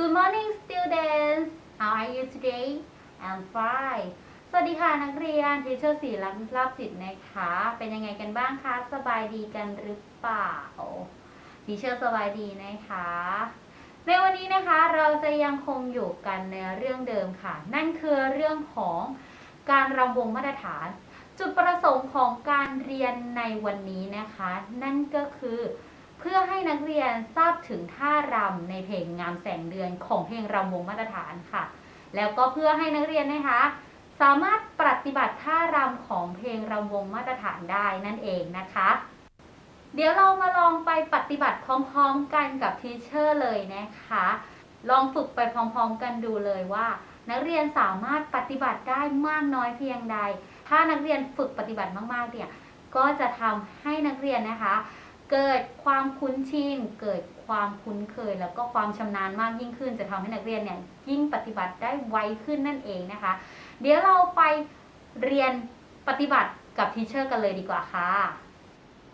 Good morning students How are you today I'm fine สวัสดีค่ะนักเรียนทีเชอร์สีรักลาบจิตนะคะ เป็นยังไงกันบ้างคะ สบายดีกันหรือเปล่าทีเชอร์สบายดีนะคะ ในวันนี้นะคะเราจะยังคงอยู่กันในเรื่องเดิมค่ะ นั่นคือเรื่องของการรำวงมาตรฐาน จุดประสงค์ของการเรียนในวันนี้นะคะ นั่นก็คือ เพื่อให้นักเรียนทราบถึงท่ารำในเพลงงามแสงเดือนของเพลงรำวงมาตรฐานค่ะ แล้วก็เพื่อให้นักเรียนนะคะ สามารถปฏิบัติท่ารำของเพลงรำวงมาตรฐานได้นั่นเองนะคะ เดี๋ยวเรามาลองไปปฏิบัติพร้อมๆกันกับทีเชอร์เลยนะคะ ลองฝึกไปพร้อมๆกันดูเลยว่า นักเรียนสามารถปฏิบัติได้มากน้อยเพียงใด ถ้านักเรียนฝึกปฏิบัติมากๆเนี่ยก็จะทำให้นักเรียนนะคะ เกิดความคุ้นชิน เกิดความคุ้นเคย แล้วก็ความชำนาญมากยิ่งขึ้น จะทำให้นักเรียนเนี่ยยิ่งปฏิบัติได้ไวขึ้นนั่นเองนะคะ เดี๋ยวเราไปเรียนปฏิบัติกับทีเชอร์กันเลยดีกว่าค่ะ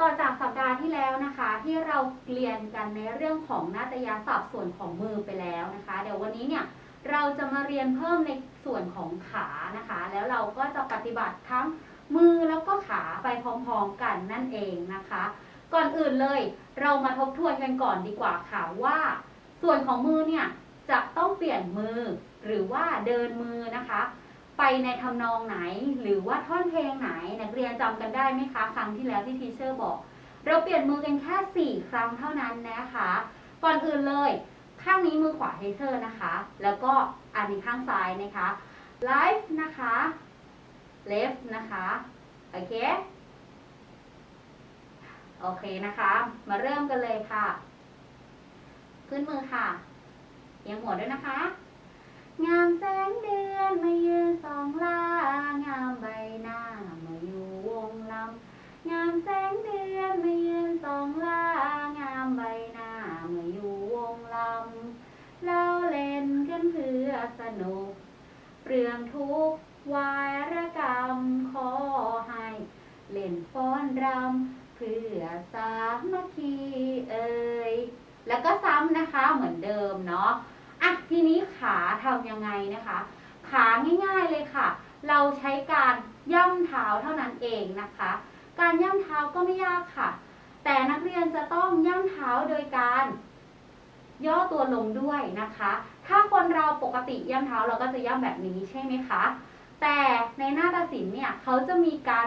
ต่อจากสัปดาห์ที่แล้วนะคะ ที่เราเรียนกันในเรื่องของนาฏยาศัพท์ส่วนของมือไปแล้วนะคะ เดี๋ยววันนี้เนี่ยเราจะมาเรียนเพิ่มในส่วนของขานะคะ แล้วเราก็จะปฏิบัติทั้งมือแล้วก็ขาไปพร้อมๆกันนั่นเองนะคะ ก่อนอื่นเลย เรามาทบทวนกันก่อนดีกว่าค่ะว่า ส่วนของมือเนี่ยจะต้องเปลี่ยนมือ หรือว่าเดินมือนะคะ ไปในทำนองไหน หรือว่าท่อนเพลงไหนนักเรียนจำกันได้ไหมคะ ครั้งที่แล้วที่ทีเชอร์บอก เราเปลี่ยนมือกันแค่ 4 ครั้งเท่านั้นนะคะ ก่อนอื่นเลย ข้างนี้มือขวาทีเชอร์นะคะ แล้วก็อันนี้ข้างซ้ายนะคะ left นะคะ left นะคะ โอเค โอเคนะคะ มาเริ่มกันเลยค่ะ ขึ้นมือค่ะเอียงหัวด้วยนะคะ งามแสงเดือนมายืนสองลางามใบหน้ามาอยู่วงลำงามแสงเดือนมายืนสองลางามใบหน้ามาอยู่วงลำเราเล่นกันเพื่อสนุกเปลืองทุกวายระกรรมขอให้ เล่นฟ้อนรำ พื่อสามัคคีเอ่ยแล้วก็ซ้ำนะคะเหมือนเดิมเนาะอะทีนี้ขาทำยังไงนะคะ ขาง่ายๆเลยค่ะ เราใช้การย่ำเท้าเท่านั้นเองนะคะ การย่ำเท้าก็ไม่ยากค่ะ แต่นักเรียนจะต้องย่ำเท้าโดยการย่อตัวลงด้วยนะคะ ถ้าคนเราปกติย่ำเท้าเราก็จะย่ำแบบนี้ใช่ไหมคะ แต่ในหน้าตัดสินเนี่ยเขาจะมีการ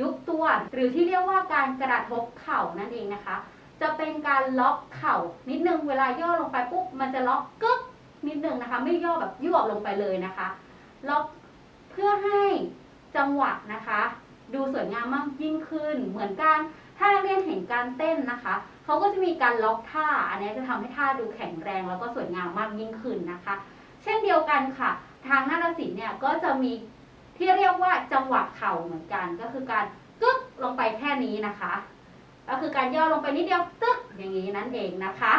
ยุบตัว หรือที่เรียกว่าการกระทบเข่านั่นเองนะคะ จะเป็นการล็อกเข่านิดนึงเวลาย่อลงไปปุ๊บมันจะล็อกกึ๊กนิดนึงนะคะ ไม่ย่อแบบยวบลงไปเลยนะคะ ล็อกเพื่อให้จังหวะนะคะ ดูสวยงามมากยิ่งขึ้น เหมือนกันถ้านักเรียนเห็นการเต้นนะคะเขาก็จะมีการล็อกท่า อันนี้จะทำให้ท่าดูแข็งแรงแล้วก็สวยงามมากยิ่งขึ้นนะคะ เช่นเดียวกันค่ะ ทางนาฏศิลป์เนี่ยก็จะมี ที่เรียกว่าจังหวะเข่าเหมือนกันก็คือการกึ๊กลงไปแค่นี้นะคะ ก็คือการย่อลงไปนิดเดียวตึ๊กอย่างนี้นั่นเองนะคะ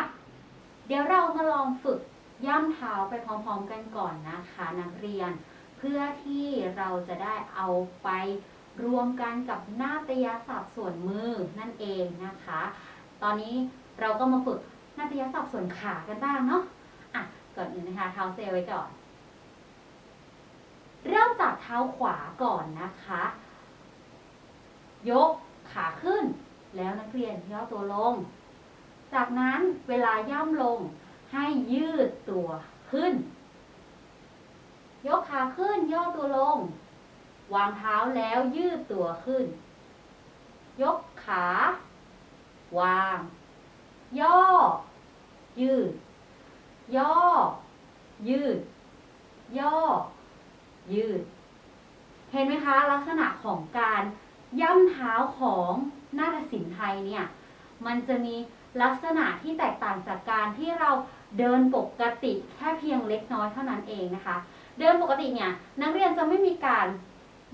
เดี๋ยวเรามาลองฝึกย่ำเท้าไปพร้อมๆกันก่อนนะคะนักเรียน เพื่อที่เราจะได้เอาไปรวมกันกับนาฏยศัพท์ส่วนมือนั่นเองนะคะ ตอนนี้เราก็มาฝึกนาฏยศัพท์ส่วนขากันบ้างเนาะอะก่อนอื่นนะคะเท้าเซลไว้ก่อน เริ่มจากเท้าขวาก่อนนะคะ ยกขาขึ้น แล้วนักเรียนย่อตัวลง จากนั้นเวลาย่ำลงให้ยืดตัวขึ้น ยกขาขึ้นย่อตัวลง วางเท้าแล้วยืดตัวขึ้น ยกขา วาง ย่อ ยืด ย่อ ยืด ย่อ ยืด เห็นไหมคะลักษณะของการย่ำเท้าของนาฏศิลป์ไทยเนี่ย มันจะมีลักษณะที่แตกต่างจากการที่เราเดินปกติแค่เพียงเล็กน้อยเท่านั้นเองนะคะ เดินปกติเนี่ยนักเรียนจะไม่มีการ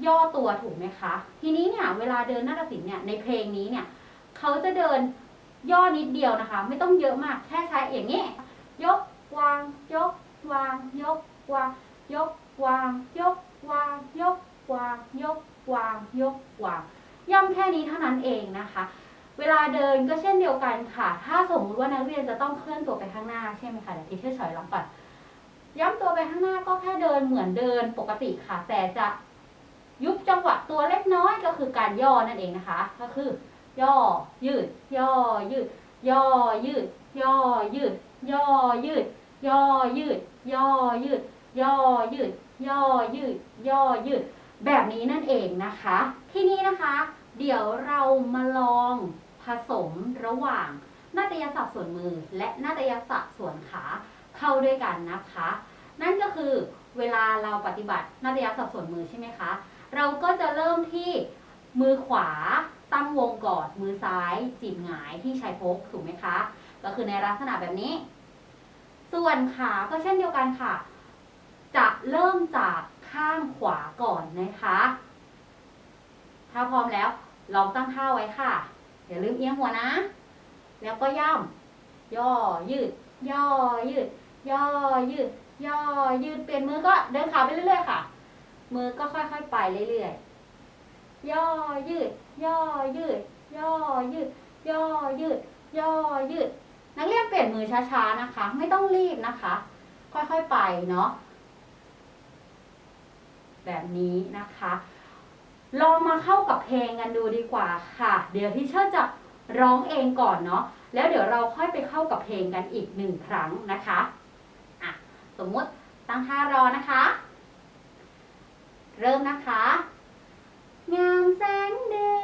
ย่อตัวถูกไหมคะ ทีนี้เนี่ยเวลาเดินนาฏศิลป์เนี่ยในเพลงนี้เนี่ยเขาจะเดินย่อนิดเดียวนะคะ ไม่ต้องเยอะมากแค่ใช้อย่างนี้ยกวาง ยกวาง ยกวาง ยกวาง ยกวาง ยกวาง ยกวาง ยกวาง ย่ำแค่นี้เท่านั้นเองนะคะ เวลาเดินก็เช่นเดียวกันค่ะ ถ้าสมมุติว่านักเรียนจะต้องเคลื่อนตัวไปข้างหน้าใช่ไหมคะเดี๋ยวทีเชอร์ชอยลองก่อนย่ำตัวไปข้างหน้าก็แค่เดินเหมือนเดินปกติค่ะ แต่จะยุบจังหวะตัวเล็กน้อยก็คือการย่อนั่นเองนะคะ ก็คือย่อ ยืด ย่อ ยืด ย่อ ยืด ย่อ ยืด ย่อ ยืด ย่อ ยืด ย่อ ยืด ย่อยืด ย่อยืด ย่อยืด แบบนี้นั่นเองนะคะ ทีนี้นะคะ เดี๋ยวเรามาลองผสมระหว่างนาฏยศัพท์ส่วนมือ และนาฏยศัพท์ส่วนขาเข้าด้วยกันนะคะ นั่นก็คือเวลาเราปฏิบัตินาฏยศัพท์ส่วนมือใช่ไหมคะ เราก็จะเริ่มที่มือขวาตั้งวงกอนมือซ้ายจีบหงายที่ใช้พกถูกไหมคะ ก็คือในลักษณะแบบนี้ ส่วนขาก็เช่นเดียวกันค่ะ จะเริ่มจากข้างขวาก่อนนะคะ ถ้าพร้อมแล้วลองตั้งท่าไว้ค่ะ อย่าลืมเอียงหัวนะ แล้วก็ย่ำย่อยืด ย่อยืด ย่อยืด ย่อยืดเปลี่ยนมือก็เดินขาไปเรื่อยๆค่ะ มือก็ค่อยๆไปเรื่อยๆ ย่อยืด ย่อยืด ย่อยืด ย่อยืด ย่อยืด นักเรียนเปลี่ยนมือช้าๆนะคะ ไม่ต้องรีบนะคะ ค่อยๆไปเนาะ แบบนี้นะคะ ลองมาเข้ากับเพลงกันดูดีกว่าค่ะ เดี๋ยวที่เชอร์จะร้องเองก่อนเนาะแล้วเดี๋ยวเราค่อยไปเข้ากับเพลงกันอีกหนึ่งครั้งนะคะอะสมมุติตั้งท่ารอนะคะ เริ่มนะคะ งามแสงเดือน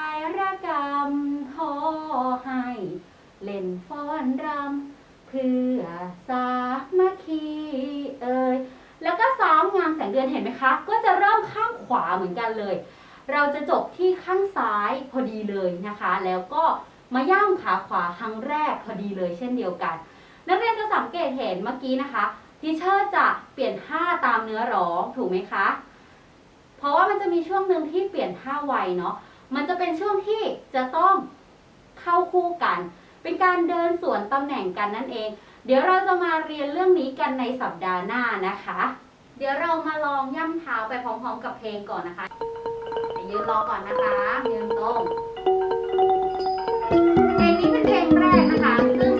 ายระกรรมขอให้ เล่นฟ้อนรำเพื่อสามัคคีเอ่ยแล้วก็ซ้อมงามแสงเดือนเห็นไหมคะ ก็จะเริ่มข้างขวาเหมือนกันเลย เราจะจบที่ข้างซ้ายพอดีเลยนะคะ แล้วก็มาย่ำขาขวาครั้งแรกพอดีเลยเช่นเดียวกัน นักเรียนจะสังเกตเห็นเมื่อกี้นะคะทีเชอร์จะเปลี่ยนท่าตามเนื้อร้องถูกไหมคะ เพราะว่ามันจะมีช่วงหนึ่งที่เปลี่ยนท่าไวเนาะ มันจะเป็นช่วงที่จะต้องเข้าคู่กัน เป็นการเดินสวนตำแหน่งกันนั่นเอง เดี๋ยวเราจะมาเรียนเรื่องนี้กันในสัปดาห์หน้านะคะ เดี๋ยวเรามาลองย่ำเท้าไปพร้อมๆ กับเพลงก่อนนะคะยืนรอก่อนนะคะยืนตรงเพลงนี้เป็นเพลงแรกนะคะซึ่ง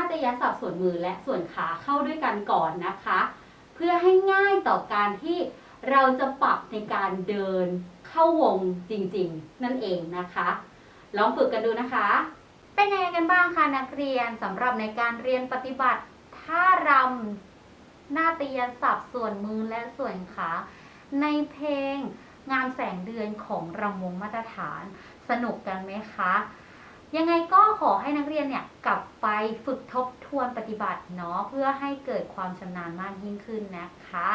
นาฏยศัพท์ส่วนมือและส่วนขาเข้าด้วยกันก่อนนะคะ เพื่อให้ง่ายต่อการที่เราจะปรับในการเดินเข้าวงจริงๆ นั่นเองนะคะ ลองฝึกกันดูนะคะ เป็นยังไงกันบ้างคะนักเรียนสำหรับในการเรียนปฏิบัติท่ารำนาฏยศัพท์ส่วนมือและส่วนขา ในเพลงงามแสงเดือนของรำวงมาตรฐาน สนุกกันไหมคะ ยังไงก็ขอให้นักเรียนเนี่ยกลับไปฝึกทบทวนปฏิบัติเนาะเพื่อให้เกิดความชำนาญมากยิ่งขึ้นนะคะ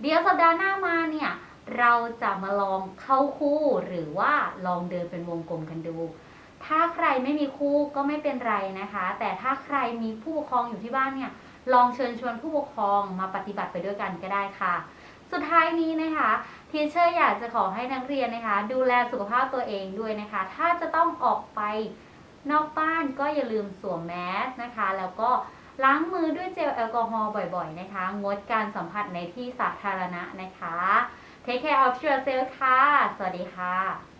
เดี๋ยวสัปดาห์หน้ามาเนี่ยเราจะมาลองเข้าคู่ หรือว่าลองเดินเป็นวงกลมกันดู ถ้าใครไม่มีคู่ก็ไม่เป็นไรนะคะ แต่ถ้าใครมีผู้ปกครองอยู่ที่บ้านเนี่ยลองเชิญชวนผู้ปกครองมาปฏิบัติไปด้วยกันก็ได้ค่ะ สุดท้ายนี้นะคะ ทีเชอร์อยากจะขอให้นักเรียนนะคะ ดูแลสุขภาพตัวเองด้วยนะคะ ถ้าจะต้องออกไปนอกบ้านก็อย่าลืมสวมแมสนะคะ แล้วก็ล้างมือด้วยเจลแอลกอฮอล์บ่อยๆนะคะ งดการสัมผัสในที่สาธารณะนะคะ Take care of yourself ค่ะ สวัสดีค่ะ